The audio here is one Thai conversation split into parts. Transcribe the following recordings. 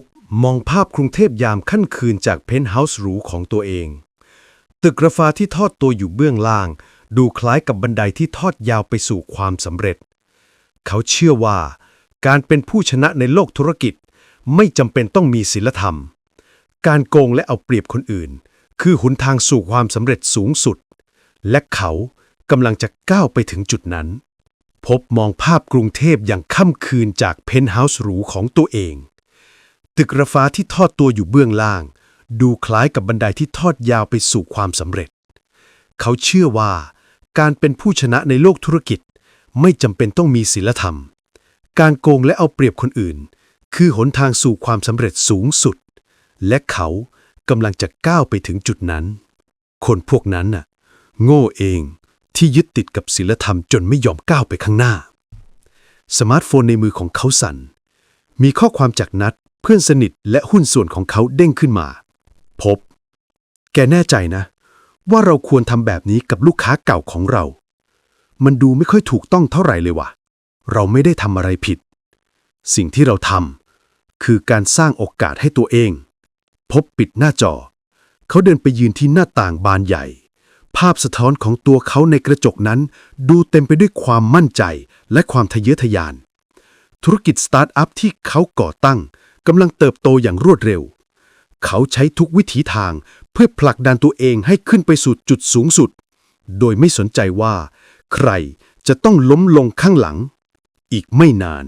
บมองภาพกรุงเทพยามค่ำคืนจากเพนท์เฮาส์หรูของตัวเอง ตึกระฟ้าที่ทอดตัวอยู่เบื้องล่าง ดูคล้ายกับบันไดที่ทอดยาวไปสู่ความสำเร็จ เขาเชื่อว่า การเป็นผู้ชนะในโลกธุรกิจ ไม่จำเป็นต้องมีศีลธรรม การโกงและเอาเปรียบคนอื่น คือหนทางสู่ความสำเร็จสูงสุด และเขากำลังจะก้าวไปถึงจุดนั้น พบมองภาพกรุงเทพอย่างค่ำคืนจากเพนท์เฮาส์หรูของตัวเอง ตึกระฟ้าที่ทอดตัวอยู่เบื้องล่าง ดูคล้ายกับบันไดที่ทอดยาวไปสู่ความสำเร็จ เขาเชื่อว่า การเป็นผู้ชนะในโลกธุรกิจ ไม่จำเป็นต้องมีศีลธรรม การโกงและเอาเปรียบคนอื่น คือหนทางสู่ความสำเร็จสูงสุด และเขากำลังจะก้าวไปถึงจุดนั้น คนพวกนั้นน่ะ โง่เองที่ยึดติดกับศีลธรรมจนไม่ยอมก้าวไปข้างหน้า สมาร์ทโฟนในมือของเขาสั่น มีข้อความจากนัดเพื่อนสนิทและหุ้นส่วนของเขาเด้งขึ้นมา พบ แกแน่ใจนะ ว่าเราควรทำแบบนี้กับลูกค้าเก่าของเรา มันดูไม่ค่อยถูกต้องเท่าไหร่เลยว่ะ เราไม่ได้ทำอะไรผิด สิ่งที่เราทำคือการสร้างโอกาสให้ตัวเอง พบปิดหน้าจอ เขาเดินไปยืนที่หน้าต่างบานใหญ่ ภาพสะท้อนของตัวเขาในกระจกนั้น ดูเต็มไปด้วยความมั่นใจและความทะเยอทะยาน ธุรกิจสตาร์ทอัพที่เขาก่อตั้งกำลังเติบโตอย่างรวดเร็ว เขาใช้ทุกวิถีทางเพื่อผลักดันตัวเองให้ขึ้นไปสู่จุดสูงสุด โดยไม่สนใจว่า ใครจะต้องล้มลงข้างหลัง อีกไม่นาน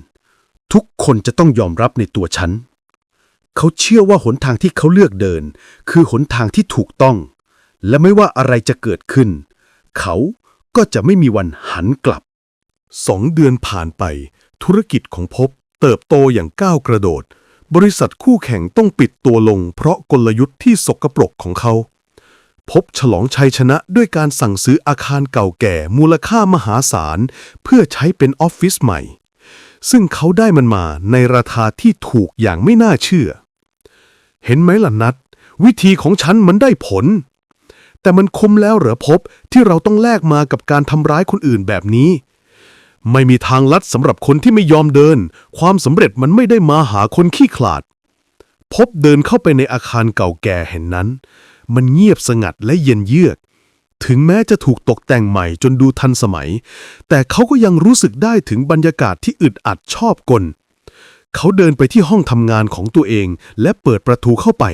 ทุกคนจะต้องยอมรับในตัวฉัน เขาเชื่อว่าหนทางที่เขาเลือกเดิน คือหนทางที่ถูกต้อง และไม่ว่าอะไรจะเกิดขึ้น เขาก็จะไม่มีวันหันกลับสองเดือนผ่านไป ธุรกิจของพบเติบโตอย่างก้าวกระโดด บริษัทคู่แข่งต้องปิดตัวลง เพราะกลยุทธ์ที่สกปรกของเขา พบฉลองชัยชนะด้วยการสั่งซื้ออาคารเก่าแก่มูลค่ามหาศาล เพื่อใช้เป็นออฟฟิศใหม่ ซึ่งเขาได้มันมาในราคาที่ถูกอย่างไม่น่าเชื่อ เห็นไหมล่ะนัด วิธีของฉันมันได้ผล แต่มันคมแล้วเหรอพบที่เราต้องแลกมากับการทำร้ายคนอื่นแบบนี้ ไม่มีทางลัดสำหรับคนที่ไม่ยอมเดิน ความสำเร็จมันไม่ได้มาหาคนขี้ขลาด พบเดินเข้าไปในอาคารเก่าแก่แห่งนั้น มันเงียบสงัดและเย็นเยือก ถึงแม้จะถูกตกแต่งใหม่จนดูทันสมัย แต่เขาก็ยังรู้สึกได้ถึงบรรยากาศที่อึดอัดชอบกล เขาเดินไปที่ห้องทำงานของตัวเอง และเปิดประตูเข้าไป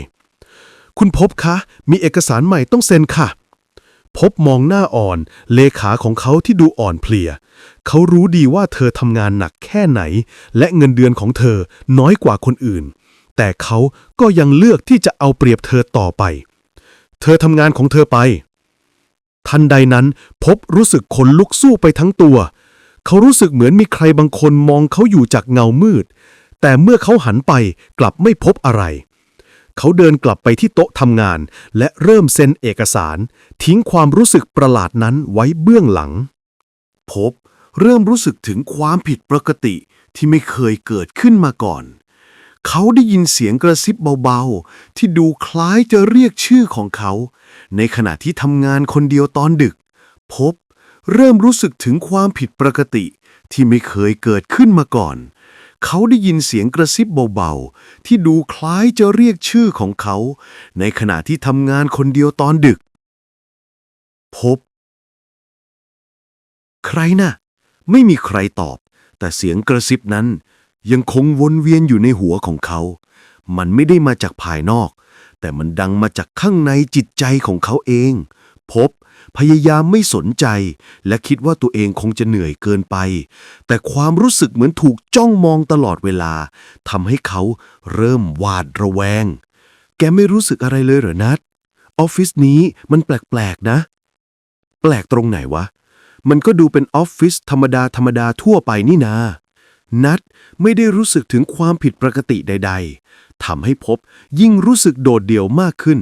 คุณพบคะ มีเอกสารใหม่ต้องเซ็นค่ะ พบมองหน้าอ่อน เลขาของเขาที่ดูอ่อนเพลีย เขารู้ดีว่าเธอทำงานหนักแค่ไหน และเงินเดือนของเธอน้อยกว่าคนอื่น แต่เขาก็ยังเลือกที่จะเอาเปรียบเธอต่อไป เธอทำงานของเธอไป ทันใดนั้นพบรู้สึกขนลุกสู้ไปทั้งตัว เขารู้สึกเหมือนมีใครบางคนมองเขาอยู่จากเงามืด แต่เมื่อเขาหันไปกลับไม่พบอะไร เขาเดินกลับไปที่โต๊ะทำงาน และเริ่มเซ็นเอกสาร ทิ้งความรู้สึกประหลาดนั้นไว้เบื้องหลัง พบเริ่มรู้สึกถึงความผิดปกติที่ไม่เคยเกิดขึ้นมาก่อน เขาได้ยินเสียงกระซิบเบาๆ ที่ดูคล้ายจะเรียกชื่อของเขา ในขณะที่ทำงานคนเดียวตอนดึก พบเริ่มรู้สึกถึงความผิดปกติที่ไม่เคยเกิดขึ้นมาก่อน เขาได้ยินเสียงกระซิบเบาๆ ที่ดูคล้ายจะเรียกชื่อของเขา ในขณะที่ทำงานคนเดียวตอนดึก พบ ใครน่ะ ไม่มีใครตอบ แต่เสียงกระซิบนั้น ยังคงวนเวียนอยู่ในหัวของเขา มันไม่ได้มาจากภายนอก แต่มันดังมาจากข้างในจิตใจของเขาเอง พบ พยายามไม่สนใจ และคิดว่าตัวเองคงจะเหนื่อยเกินไป แต่ความรู้สึกเหมือนถูกจ้องมองตลอดเวลาทำให้เขาเริ่มหวาดระแวง แกไม่รู้สึกอะไรเลยเหรอนัดออฟฟิศนี้มันแปลกๆนะ แปลกตรงไหนวะ มันก็ดูเป็นออฟฟิศธรรมดาธรรมดาทั่วไปนี่นานัดไม่ได้รู้สึกถึงความผิดปกติใด ๆทำให้พบยิ่งรู้สึกโดดเดี่ยวมากขึ้น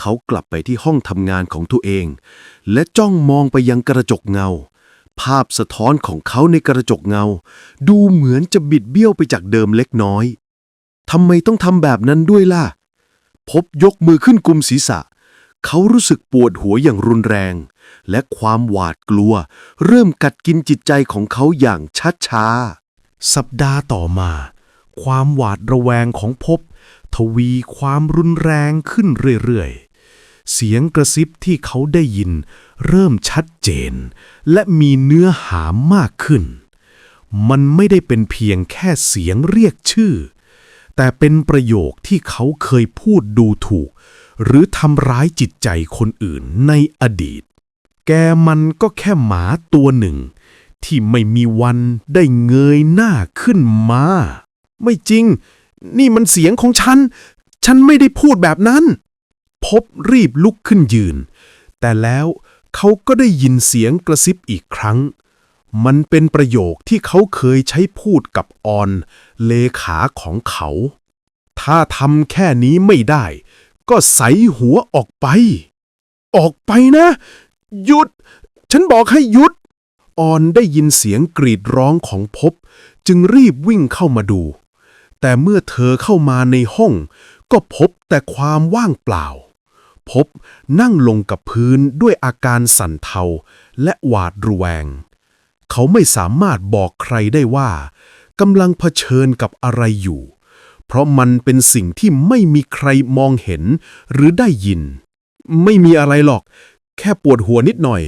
เขากลับไปที่ห้องทำงานของตัวเอง และจ้องมองไปยังกระจกเงา ภาพสะท้อนของเขาในกระจกเงา ดูเหมือนจะบิดเบี้ยวไปจากเดิมเล็กน้อยทำไมต้องทำแบบนั้นด้วยล่ะ พบยกมือขึ้นกุมศีรษะ เขารู้สึกปวดหัวอย่างรุนแรง และความหวาดกลัว เริ่มกัดกินจิตใจของเขาอย่างช้าๆสัปดาห์ต่อมา ความหวาดระแวงของภพทวีความรุนแรงขึ้นเรื่อยๆ เสียงกระซิบที่เขาได้ยิน เริ่มชัดเจน และมีเนื้อหามากขึ้น มันไม่ได้เป็นเพียงแค่เสียงเรียกชื่อ แต่เป็นประโยคที่เขาเคยพูดดูถูก หรือทำร้ายจิตใจคนอื่นในอดีต แกมันก็แค่หมาตัวหนึ่ง ที่ไม่มีวันได้เงยหน้าขึ้นมา ไม่จริง นี่มันเสียงของฉัน ฉันไม่ได้พูดแบบนั้น พบรีบลุกขึ้นยืน แต่แล้วเขาก็ได้ยินเสียงกระซิบอีกครั้ง มันเป็นประโยคที่เขาเคยใช้พูดกับออน เลขาของเขา ถ้าทำแค่นี้ไม่ได้ ก็ใส่หัวออกไป ออกไปนะ หยุด ฉันบอกให้หยุด ออนได้ยินเสียงกรีดร้องของพบ จึงรีบวิ่งเข้ามาดู แต่เมื่อเธอเข้ามาในห้อง ก็พบแต่ความว่างเปล่า พบนั่งลงกับพื้นด้วยอาการสั่นเทาและหวาดระแวง เขาไม่สามารถบอกใครได้ว่ากำลังเผชิญกับอะไรอยู่ เพราะมันเป็นสิ่งที่ไม่มีใครมองเห็นหรือได้ยิน ไม่มีอะไรหรอก แค่ปวดหัวนิดหน่อย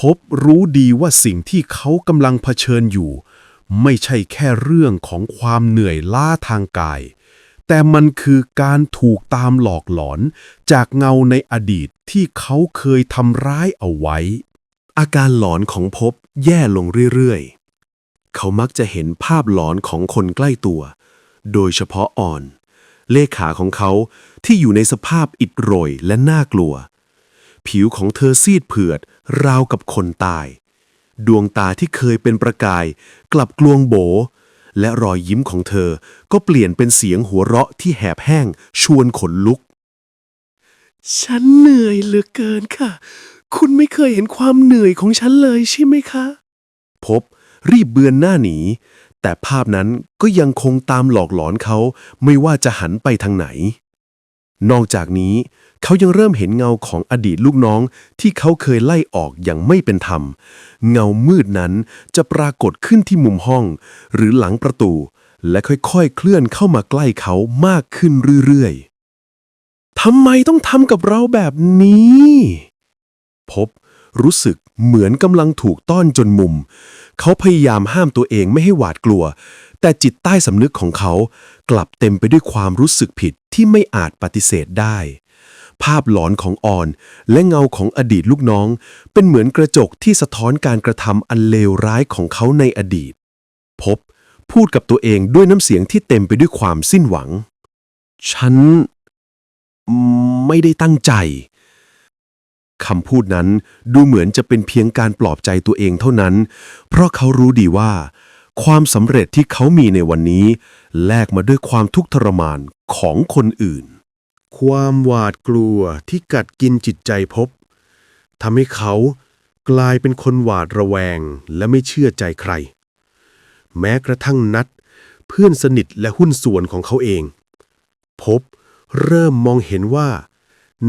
พบรู้ดีว่าสิ่งที่เขากำลังเผชิญอยู่ ไม่ใช่แค่เรื่องของความเหนื่อยล้าทางกาย แต่มันคือการถูกตามหลอกหลอนจากเงาในอดีตที่เขาเคยทำร้ายเอาไว้ อาการหลอนของพบแย่ลงเรื่อยๆ เขามักจะเห็นภาพหลอนของคนใกล้ตัว โดยเฉพาะอ่อน เลขาของเขาที่อยู่ในสภาพอิดโรยและน่ากลัว ผิวของเธอซีดเผือดราวกับคนตาย ดวงตาที่เคยเป็นประกาย กลับกลวงโบ และรอยยิ้มของเธอก็เปลี่ยนเป็นเสียงหัวเราะที่แหบแห้งชวนขนลุก ฉันเหนื่อยเหลือเกินค่ะ คุณไม่เคยเห็นความเหนื่อยของฉันเลยใช่ไหมคะ พบรีบเบือนหน้าหนี แต่ภาพนั้นก็ยังคงตามหลอกหลอนเขาไม่ว่าจะหันไปทางไหน นอกจากนี้เขายังเริ่มเห็นเงาของอดีตลูกน้องที่เขาเคยไล่ออกอย่างไม่เป็นธรรม เงามืดนั้นจะปรากฏขึ้นที่มุมห้อง หรือหลังประตู และค่อยๆ เคลื่อนเข้ามาใกล้เขามากขึ้นเรื่อยๆทำไมต้องทำกับเราแบบนี้ พบรู้สึกเหมือนกำลังถูกต้อนจนมุม เขาพยายามห้ามตัวเองไม่ให้หวาดกลัว แต่จิตใต้สำนึกของเขากลับเต็มไปด้วยความรู้สึกผิดที่ไม่อาจปฏิเสธได้ ภาพหลอนของออนและเงาของอดีตลูกน้อง เป็นเหมือนกระจกที่สะท้อนการกระทำอันเลวร้ายของเขาในอดีต พบพูดกับตัวเองด้วยน้ำเสียงที่เต็มไปด้วยความสิ้นหวัง ฉัน ไม่ได้ตั้งใจคำพูดนั้นดูเหมือนจะเป็นเพียงการปลอบใจตัวเองเท่านั้น เพราะเขารู้ดีว่า ความสำเร็จที่เขามีในวันนี้ แลกมาด้วยความทุกข์ทรมานของคนอื่น ความหวาดกลัวที่กัดกินจิตใจพบทำให้เขากลายเป็นคนหวาดระแวงและไม่เชื่อใจใคร แม้กระทั่งนัด เพื่อนสนิทและหุ้นส่วนของเขาเอง พบเริ่มมองเห็นว่า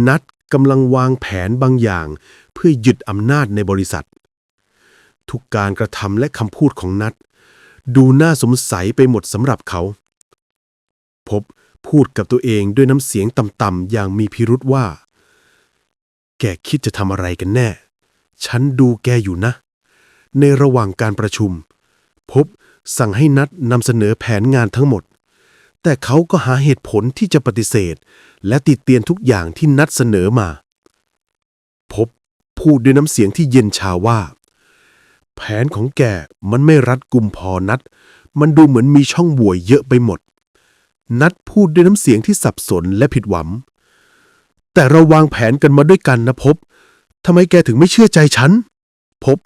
นัดกำลังวางแผนบางอย่าง เพื่อหยึดอำนาจในบริษัท ทุกการกระทำและคำพูดของนัด ดูน่าสงสัยไปหมดสำหรับเขา พบพูดกับตัวเองด้วยน้ำเสียงต่ำๆอย่างมีพิรุษว่า แกคิดจะทำอะไรกันแน่ ฉันดูแกอยู่นะ ในระหว่างการประชุม พบสั่งให้นัดนำเสนอแผนงานทั้งหมด แต่เขาก็หาเหตุผลที่จะปฏิเสธ และติดเตียนทุกอย่างที่นัดเสนอมา พบพูดด้วยน้ำเสียงที่เย็นชาว่า แผนของแกมันไม่รัดกุมพอนัด มันดูเหมือนมีช่องโหว่เยอะไปหมด นัดพูดด้วยน้ำเสียงที่สับสนและผิดหวัง แต่เราวางแผนกันมาด้วยกันนะพบทำไมแกถึงไม่เชื่อใจฉัน พบ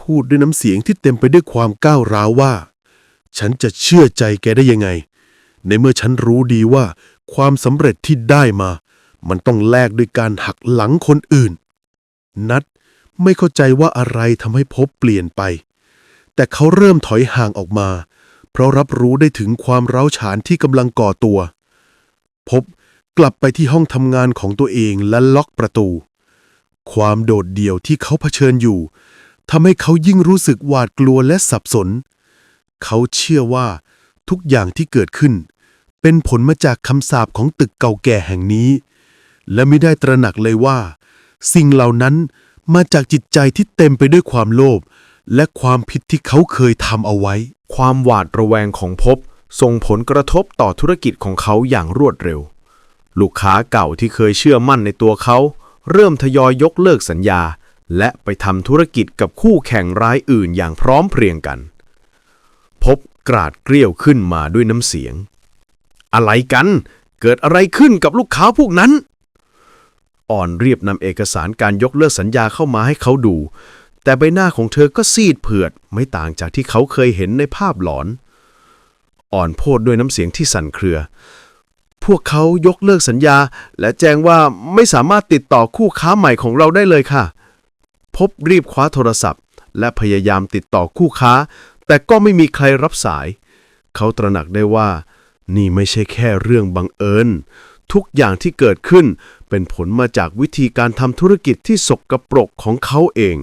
พูดด้วยน้ำเสียงที่เต็มไปด้วยความก้าวร้าวว่า ฉันจะเชื่อใจแกได้ยังไง ในเมื่อฉันรู้ดีว่า ความสำเร็จที่ได้มา มันต้องแลกด้วยการหักหลังคนอื่น นัด ไม่เข้าใจว่าอะไรทำให้พบเปลี่ยนไป แต่เขาเริ่มถอยห่างออกมา เพราะรับรู้ได้ถึงความร้าวฉานที่กำลังก่อตัว พบกลับไปที่ห้องทำงานของตัวเองและล็อกประตู ความโดดเดี่ยวที่เขาเผชิญอยู่ทำให้เขายิ่งรู้สึกหวาดกลัวและสับสน เขาเชื่อว่าทุกอย่างที่เกิดขึ้น เป็นผลมาจากคำสาปของตึกเก่าแก่แห่งนี้ และไม่ได้ตระหนักเลยว่า สิ่งเหล่านั้น มาจากจิตใจที่เต็มไปด้วยความโลภและความผิดที่เขาเคยทำเอาไว้ ความหวาดระแวงของภพส่งผลกระทบต่อธุรกิจของเขาอย่างรวดเร็ว ลูกค้าเก่าที่เคยเชื่อมั่นในตัวเขา เริ่มทยอยยกเลิกสัญญา และไปทำธุรกิจกับคู่แข่งรายอื่นอย่างพร้อมเพรียงกัน พบกราดเกลี้ยวขึ้นมาด้วยน้ำเสียง อะไรกัน เกิดอะไรขึ้นกับลูกค้าพวกนั้น อ่อนเรียบนำเอกสารการยกเลิกสัญญาเข้ามาให้เขาดู แต่ใบหน้าของเธอก็ซีดเผือด ไม่ต่างจากที่เขาเคยเห็นในภาพหลอน อ่อนโพดด้วยน้ำเสียงที่สั่นเครือ พวกเขายกเลิกสัญญา และแจ้งว่าไม่สามารถติดต่อคู่ค้าใหม่ของเราได้เลยค่ะ พบรีบคว้าโทรศัพท์ และพยายามติดต่อคู่ค้า แต่ก็ไม่มีใครรับสาย เขาตระหนักได้ว่า นี่ไม่ใช่แค่เรื่องบังเอิญ ทุกอย่างที่เกิดขึ้น เป็นผลมาจากวิธีการทำธุรกิจที่สกรปรกของเขาเอง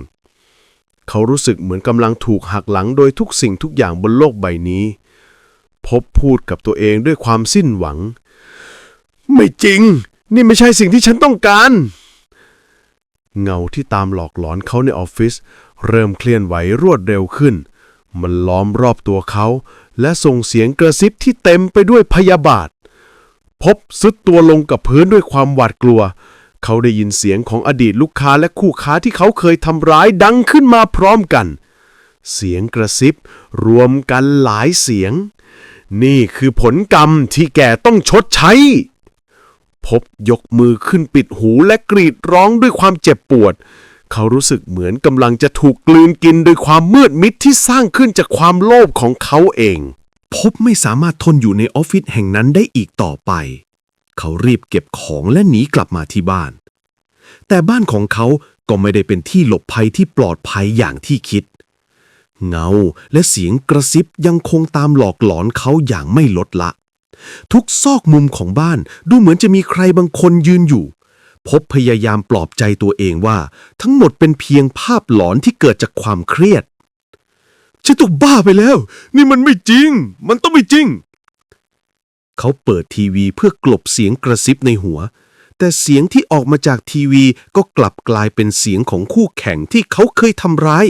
เขารู้สึกเหมือนกำลังถูกหักหลังโดยทุกสิ่งทุกอย่างบนโลกใบนี้ พบพูดกับตัวเองด้วยความสิ้นหวัง ไม่จริง นี่ไม่ใช่สิ่งที่ฉันต้องการ เงาที่ตามหลอกหลอนเขาในออฟฟิศเริ่มเคลื่อนไหวรวดเร็วขึ้น มันล้อมรอบตัวเขา และส่งเสียงกระซิบที่เต็มไปด้วยพยาบาท พบซุดตัวลงกับพื้นด้วยความหวาดกลัว เขาได้ยินเสียงของอดีตลูกค้าและคู่ค้าที่เขาเคยทำร้ายดังขึ้นมาพร้อมกัน เสียงกระซิบ รวมกันหลายเสียง นี่คือผลกรรมที่แกต้องชดใช้ พบยกมือขึ้นปิดหูและกรีดร้องด้วยความเจ็บปวด เขารู้สึกเหมือนกำลังจะถูกกลืนกินโดยความมืดมิดที่สร้างขึ้นจากความโลภของเขาเอง พบไม่สามารถทนอยู่ในออฟฟิศแห่งนั้นได้อีกต่อไป เขารีบเก็บของและหนีกลับมาที่บ้าน แต่บ้านของเขาก็ไม่ได้เป็นที่หลบภัยที่ปลอดภัยอย่างที่คิด เงาและเสียงกระซิบยังคงตามหลอกหลอนเขาอย่างไม่ลดละ ทุกซอกมุมของบ้านดูเหมือนจะมีใครบางคนยืนอยู่ พบพยายามปลอบใจตัวเองว่า ทั้งหมดเป็นเพียงภาพหลอนที่เกิดจากความเครียด ฉันต้องบ้าไปแล้ว นี่มันไม่จริง มันต้องไม่จริง เขาเปิดทีวีเพื่อกลบเสียงกระซิบในหัว แต่เสียงที่ออกมาจากทีวีก็กลับกลายเป็นเสียงของคู่แข่งที่เขาเคยทำร้าย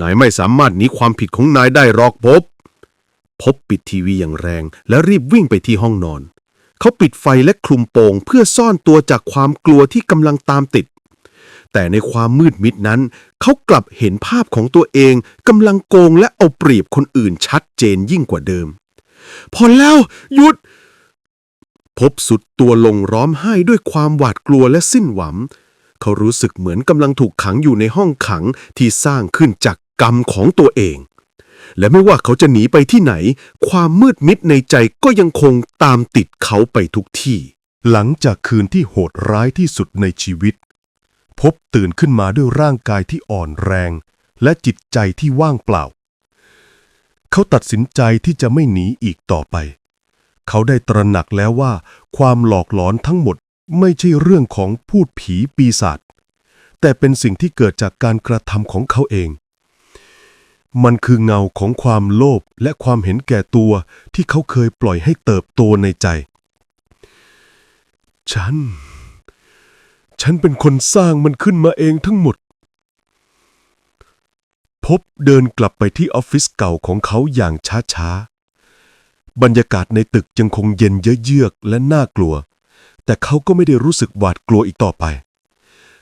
นายไม่สามารถหนีความผิดของนายได้หรอกพบ พบปิดทีวีอย่างแรง และรีบวิ่งไปที่ห้องนอน เขาปิดไฟและคลุมโปงเพื่อซ่อนตัวจากความกลัวที่กำลังตามติด แต่ในความมืดมิดนั้น เขากลับเห็นภาพของตัวเองกำลังโกงและเอาเปรียบคนอื่นชัดเจนยิ่งกว่าเดิม พอแล้ว หยุด พบสุดตัวลงร้องไห้ด้วยความหวาดกลัวและสิ้นหวัง เขารู้สึกเหมือนกำลังถูกขังอยู่ในห้องขังที่สร้างขึ้นจากกรรมของตัวเอง และไม่ว่าเขาจะหนีไปที่ไหน ความมืดมิดในใจก็ยังคงตามติดเขาไปทุกที่ หลังจากคืนที่โหดร้ายที่สุดในชีวิต พบตื่นขึ้นมาด้วยร่างกายที่อ่อนแรง และจิตใจที่ว่างเปล่า เขาตัดสินใจที่จะไม่หนีอีกต่อไป เขาได้ตระหนักแล้วว่า ความหลอกหลอนทั้งหมดไม่ใช่เรื่องของพูดผีปีศาจแต่เป็นสิ่งที่เกิดจากการกระทำของเขาเอง มันคือเงาของความโลภและความเห็นแก่ตัวที่เขาเคยปล่อยให้เติบโตในใจ ฉัน ฉันเป็นคนสร้างมันขึ้นมาเองทั้งหมด พบเดินกลับไปที่ออฟฟิศเก่าของเขาอย่างช้าๆ บรรยากาศในตึกยังคงเย็นเยือกและน่ากลัว แต่เขาก็ไม่ได้รู้สึกหวาดกลัวอีกต่อไป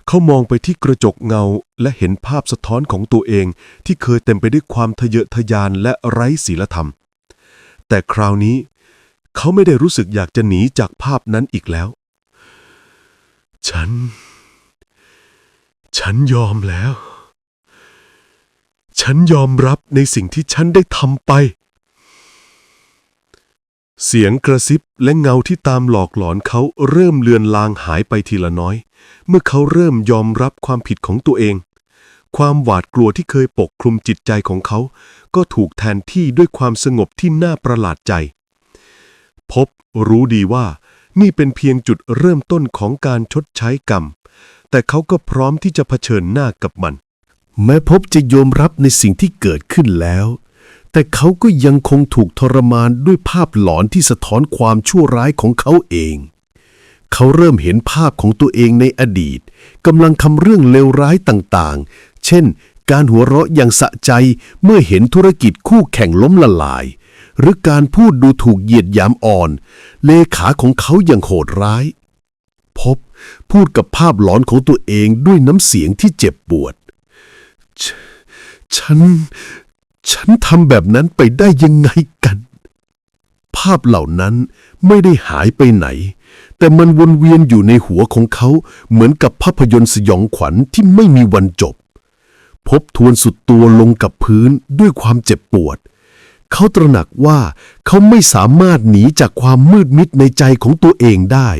เขามองไปที่กระจกเงาและเห็นภาพสะท้อนของตัวเองที่เคยเต็มไปด้วยความทะเยอทะยานและไร้ศีลธรรม แต่คราวนี้ เขาไม่ได้รู้สึกอยากจะหนีจากภาพนั้นอีกแล้ว ฉัน ฉันยอมแล้ว ฉันยอมรับในสิ่งที่ฉันได้ทำไป เสียงกระซิบและเงาที่ตามหลอกหลอนเขาเริ่มเลือนลางหายไปทีละน้อย เมื่อเขาเริ่มยอมรับความผิดของตัวเอง ความหวาดกลัวที่เคยปกคลุมจิตใจของเขา ก็ถูกแทนที่ด้วยความสงบที่น่าประหลาดใจ พบรู้ดีว่า นี่เป็นเพียงจุดเริ่มต้นของการชดใช้กรรม แต่เขาก็พร้อมที่จะเผชิญหน้ากับมัน แม้พบจะยอมรับในสิ่งที่เกิดขึ้นแล้ว แต่เขาก็ยังคงถูกทรมานด้วยภาพหลอนที่สะท้อนความชั่วร้ายของเขาเอง เขาเริ่มเห็นภาพของตัวเองในอดีตกำลังทำเรื่องเลวร้ายต่างๆ เช่น การหัวเราะอย่างสะใจเมื่อเห็นธุรกิจคู่แข่งล้มละลาย หรือการพูดดูถูกเหยียดหยามอ่อน เลขาของเขาอย่างโหดร้าย พบพูดกับภาพหลอนของตัวเองด้วยน้ำเสียงที่เจ็บปวดฉฉัน ฉันทำแบบนั้นไปได้ยังไงกัน ภาพเหล่านั้นไม่ได้หายไปไหน แต่มันวนเวียนอยู่ในหัวของเขาเหมือนกับภาพยนตร์สยองขวัญที่ไม่มีวันจบ พบทวนสุดตัวลงกับพื้นด้วยความเจ็บปวด เขาตระหนักว่าเขาไม่สามารถหนีจากความมืดมิดในใจของตัวเองได้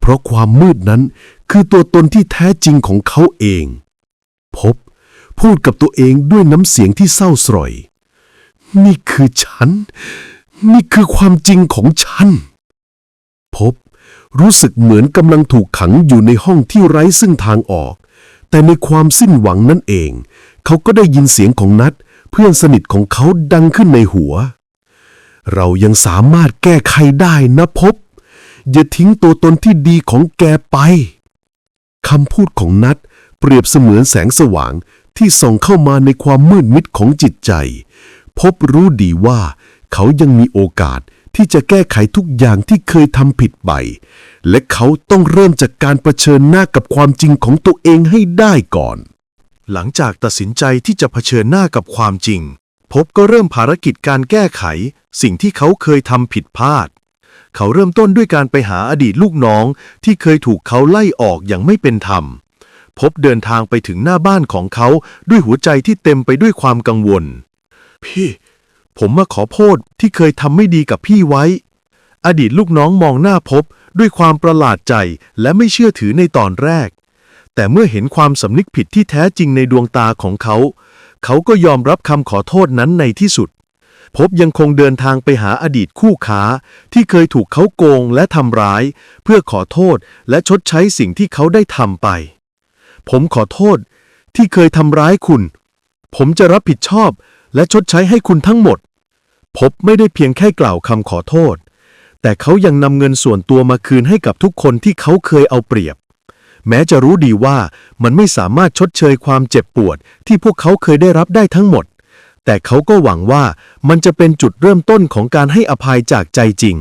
เพราะความมืดนั้นคือตัวตนที่แท้จริงของเขาเอง พบ พูดกับตัวเองด้วยน้ำเสียงที่เศร้าสร่อย นี่คือฉัน นี่คือความจริงของฉัน พบ รู้สึกเหมือนกำลังถูกขังอยู่ในห้องที่ไร้ซึ่งทางออก แต่ในความสิ้นหวังนั่นเอง เขาก็ได้ยินเสียงของนัด เพื่อนสนิทของเขาดังขึ้นในหัว เรายังสามารถแก้ไขได้นะพบ อย่าทิ้งตัวตนที่ดีของแกไปคำพูดของนัดเปรียบเสมือนแสงสว่างที่ส่องเข้ามาในความมืดมิดของจิตใจ พบรู้ดีว่าเขายังมีโอกาสที่จะแก้ไขทุกอย่างที่เคยทำผิดไป และเขาต้องเริ่มจากการรเผชิญหน้ากับความจริงของตัวเองให้ได้ก่อน หลังจากตัดสินใจที่จะเผชิญหน้ากับความจริง พบก็เริ่มภารกิจการแก้ไข สิ่งที่เขาเคยทำผิดพลาด เขาเริ่มต้นด้วยการไปหาอดีตลูกน้องที่เคยถูกเขาไล่ออกอย่างไม่เป็นธรรม พบเดินทางไปถึงหน้าบ้านของเขาด้วยหัวใจที่เต็มไปด้วยความกังวล พี่ ผมมาขอโทษที่เคยทำไม่ดีกับพี่ไว้ อดีตลูกน้องมองหน้าพบด้วยความประหลาดใจและไม่เชื่อถือในตอนแรก แต่เมื่อเห็นความสำนึกผิดที่แท้จริงในดวงตาของเขา เขาก็ยอมรับคำขอโทษนั้นในที่สุด พบยังคงเดินทางไปหาอดีตคู่ค้า ที่เคยถูกเขาโกงและทำร้าย เพื่อขอโทษและชดใช้สิ่งที่เขาได้ทำไป ผมขอโทษ ที่เคยทำร้ายคุณ ผมจะรับผิดชอบและชดใช้ให้คุณทั้งหมด พบไม่ได้เพียงแค่กล่าวคำขอโทษ แต่เขายังนำเงินส่วนตัวมาคืนให้กับทุกคนที่เขาเคยเอาเปรียบ แม้จะรู้ดีว่ามันไม่สามารถชดเชยความเจ็บปวดที่พวกเขาเคยได้รับได้ทั้งหมด แต่เขาก็หวังว่ามันจะเป็นจุดเริ่มต้นของการให้อภัยจากใจจริง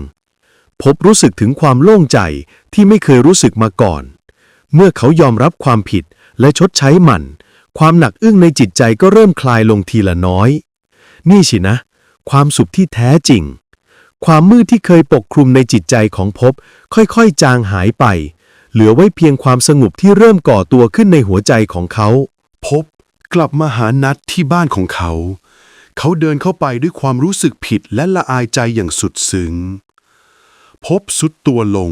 พบรู้สึกถึงความโล่งใจที่ไม่เคยรู้สึกมาก่อน เมื่อเขายอมรับความผิดและชดใช้มัน ความหนักอึ้งในจิตใจก็เริ่มคลายลงทีละน้อย นี่สินะ ความสุขที่แท้จริง ความมืดที่เคยปกคลุมในจิตใจของพบ ค่อยๆ จางหายไป เหลือไว้เพียงความสงบที่เริ่มก่อตัวขึ้นในหัวใจของเขา พบกลับมาหานัดที่บ้านของเขา เขาเดินเข้าไปด้วยความรู้สึกผิดและละอายใจอย่างสุดซึ้ง พบสุดตัวลง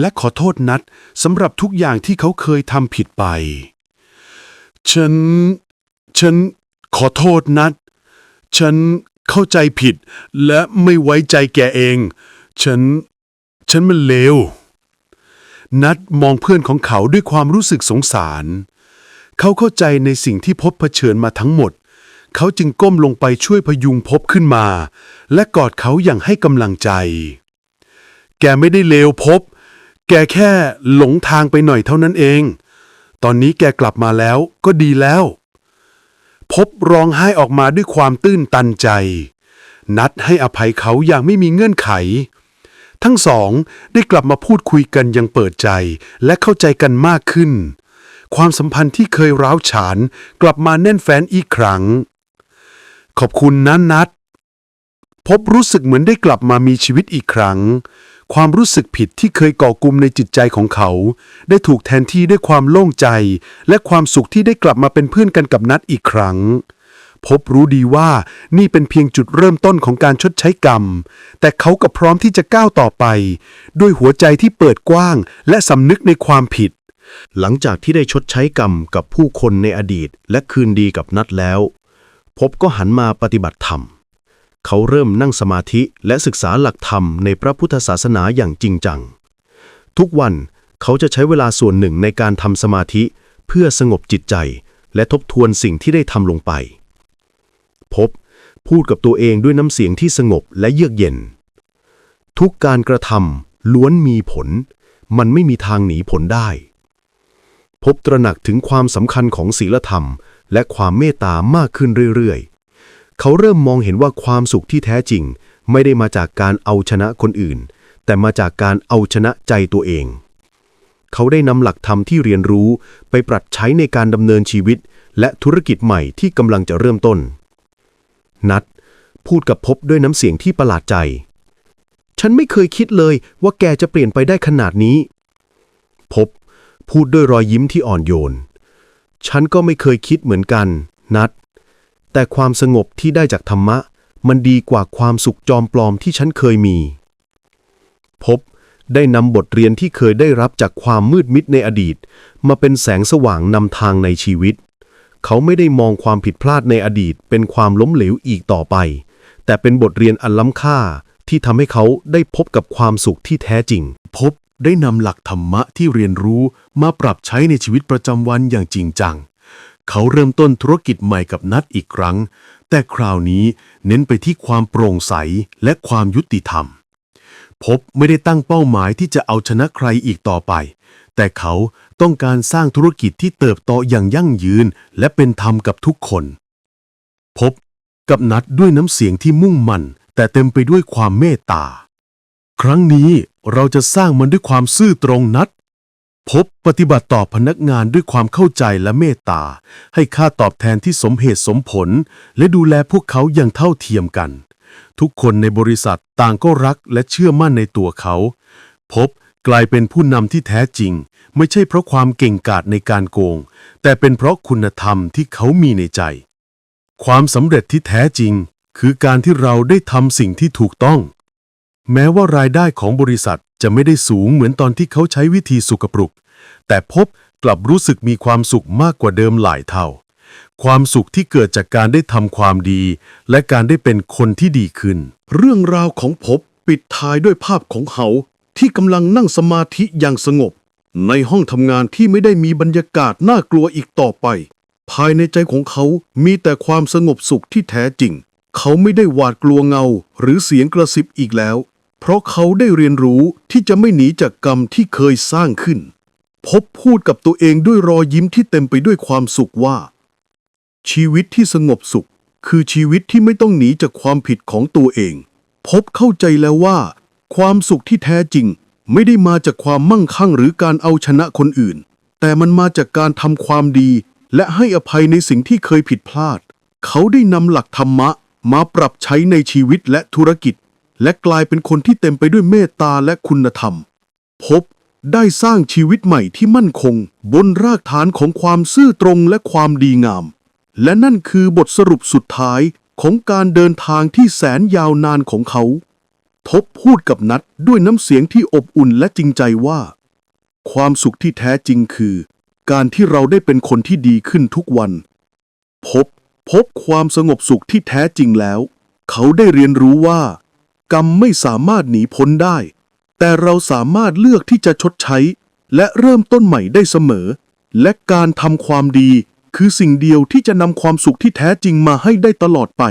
และขอโทษนัดสำหรับทุกอย่างที่เขาเคยทำผิดไป ฉัน ฉันขอโทษนัด ฉันเข้าใจผิดและไม่ไว้ใจแกเอง ฉัน ฉันมันเลว นัดมองเพื่อนของเขาด้วยความรู้สึกสงสาร เขาเข้าใจในสิ่งที่พบเผชิญมาทั้งหมด เขาจึงก้มลงไปช่วยพยุงพบขึ้นมา และกอดเขาอย่างให้กำลังใจ แกไม่ได้เลวพบ แกแค่หลงทางไปหน่อยเท่านั้นเอง ตอนนี้แกกลับมาแล้วก็ดีแล้ว พบร้องไห้ออกมาด้วยความตื้นตันใจ นัดให้อภัยเขาอย่างไม่มีเงื่อนไข ทั้งสองได้กลับมาพูดคุยกันยังเปิดใจ และเข้าใจกันมากขึ้น ความสัมพันธ์ที่เคยร้าวฉาน กลับมาแน่นแฟ้นอีกครั้ง ขอบคุณนะนัดพบรู้สึกเหมือนได้กลับมามีชีวิตอีกครั้ง ความรู้สึกผิดที่เคยก่อกุมในจิตใจของเขา ได้ถูกแทนที่ด้วยความโล่งใจ และความสุขที่ได้กลับมาเป็นเพื่อนกันกับนัดอีกครั้ง พบรู้ดีว่านี่เป็นเพียงจุดเริ่มต้นของการชดใช้กรรม แต่เขาก็พร้อมที่จะก้าวต่อไป ด้วยหัวใจที่เปิดกว้างและสำนึกในความผิด หลังจากที่ได้ชดใช้กรรมกับผู้คนในอดีต และคืนดีกับนัดแล้ว พบก็หันมาปฏิบัติธรรม เขาเริ่มนั่งสมาธิและศึกษาหลักธรรมในพระพุทธศาสนาอย่างจริงจัง ทุกวันเขาจะใช้เวลาส่วนหนึ่งในการทำสมาธิ เพื่อสงบจิตใจ และทบทวนสิ่งที่ได้ทำลงไป พบ พูดกับตัวเองด้วยน้ำเสียงที่สงบและเยือกเย็น ทุกการกระทำล้วนมีผล มันไม่มีทางหนีผลได้ พบตระหนักถึงความสำคัญของศีลธรรม และความเมตตามากขึ้นเรื่อยๆ เขาเริ่มมองเห็นว่าความสุขที่แท้จริง ไม่ได้มาจากการเอาชนะคนอื่น แต่มาจากการเอาชนะใจตัวเองเขาได้นำหลักธรรมที่เรียนรู้ไปปรับใช้ในการดำเนินชีวิต และธุรกิจใหม่ที่กำลังจะเริ่มต้น นัด พูดกับพบด้วยน้ำเสียงที่ประหลาดใจ ฉันไม่เคยคิดเลยว่าแกจะเปลี่ยนไปได้ขนาดนี้ พบ พูดด้วยรอยยิ้มที่อ่อนโยน ฉันก็ไม่เคยคิดเหมือนกัน นัด แต่ความสงบที่ได้จากธรรมะ มันดีกว่าความสุขจอมปลอมที่ฉันเคยมี พบได้นำบทเรียนที่เคยได้รับจากความมืดมิดในอดีต มาเป็นแสงสว่างนำทางในชีวิต เขาไม่ได้มองความผิดพลาดในอดีตเป็นความล้มเหลวอีกต่อไป แต่เป็นบทเรียนอันล้ำค่าที่ทำให้เขาได้พบกับความสุขที่แท้จริง พบได้นำหลักธรรมะที่เรียนรู้มาปรับใช้ในชีวิตประจำวันอย่างจริงจัง เขาเริ่มต้นธุรกิจใหม่กับนัดอีกครั้ง แต่คราวนี้เน้นไปที่ความโปร่งใสและความยุติธรรม พบไม่ได้ตั้งเป้าหมายที่จะเอาชนะใครอีกต่อไป แต่เขาต้องการสร้างธุรกิจที่เติบโตอย่างยั่งยืน และเป็นธรรมกับทุกคน พบกับนัดด้วยน้ำเสียงที่มุ่งมั่น แต่เต็มไปด้วยความเมตตา ครั้งนี้เราจะสร้างมันด้วยความซื่อตรงนัด พบปฏิบัติต่อพนักงานด้วยความเข้าใจและเมตตา ให้ค่าตอบแทนที่สมเหตุสมผล และดูแลพวกเขาอย่างเท่าเทียมกัน ทุกคนในบริษัทต่างก็รักและเชื่อมั่นในตัวเขา พบกลายเป็นผู้นำที่แท้จริง ไม่ใช่เพราะความเก่งกาจในการโกง แต่เป็นเพราะคุณธรรมที่เขามีในใจ ความสำเร็จที่แท้จริง คือการที่เราได้ทำสิ่งที่ถูกต้อง แม้ว่ารายได้ของบริษัทจะไม่ได้สูงเหมือนตอนที่เขาใช้วิธีสุกปรุก แต่พบกลับรู้สึกมีความสุขมากกว่าเดิมหลายเท่า ความสุขที่เกิดจากการได้ทำความดี และการได้เป็นคนที่ดีขึ้น เรื่องราวของพบปิดท้ายด้วยภาพของเขาที่กำลังนั่งสมาธิอย่างสงบ ในห้องทำงานที่ไม่ได้มีบรรยากาศน่ากลัวอีกต่อไป ภายในใจของเขามีแต่ความสงบสุขที่แท้จริง เขาไม่ได้หวาดกลัวเงา หรือเสียงกระซิบอีกแล้ว เพราะเขาได้เรียนรู้ที่จะไม่หนีจากกรรมที่เคยสร้างขึ้น พบพูดกับตัวเองด้วยรอยยิ้มที่เต็มไปด้วยความสุขว่า ชีวิตที่สงบสุข คือชีวิตที่ไม่ต้องหนีจากความผิดของตัวเอง พบเข้าใจแล้วว่า ความสุขที่แท้จริง ไม่ได้มาจากความมั่งคั่งหรือการเอาชนะคนอื่น แต่มันมาจากการทำความดี และให้อภัยในสิ่งที่เคยผิดพลาด เขาได้นำหลักธรรมะ มาปรับใช้ในชีวิตและธุรกิจ และกลายเป็นคนที่เต็มไปด้วยเมตตาและคุณธรรม พบได้สร้างชีวิตใหม่ที่มั่นคง บนรากฐานของความซื่อตรงและความดีงาม และนั่นคือบทสรุปสุดท้ายของการเดินทางที่แสนยาวนานของเขา ทบพูดกับนัดด้วยน้ำเสียงที่อบอุ่นและจริงใจว่า ความสุขที่แท้จริงคือ การที่เราได้เป็นคนที่ดีขึ้นทุกวัน พบพบความสงบสุขที่แท้จริงแล้ว เขาได้เรียนรู้ว่า กรรมไม่สามารถหนีพ้นได้ แต่เราสามารถเลือกที่จะชดใช้ และเริ่มต้นใหม่ได้เสมอ และการทำความดี คือสิ่งเดียวที่จะนำความสุขที่แท้จริงมาให้ได้ตลอดไป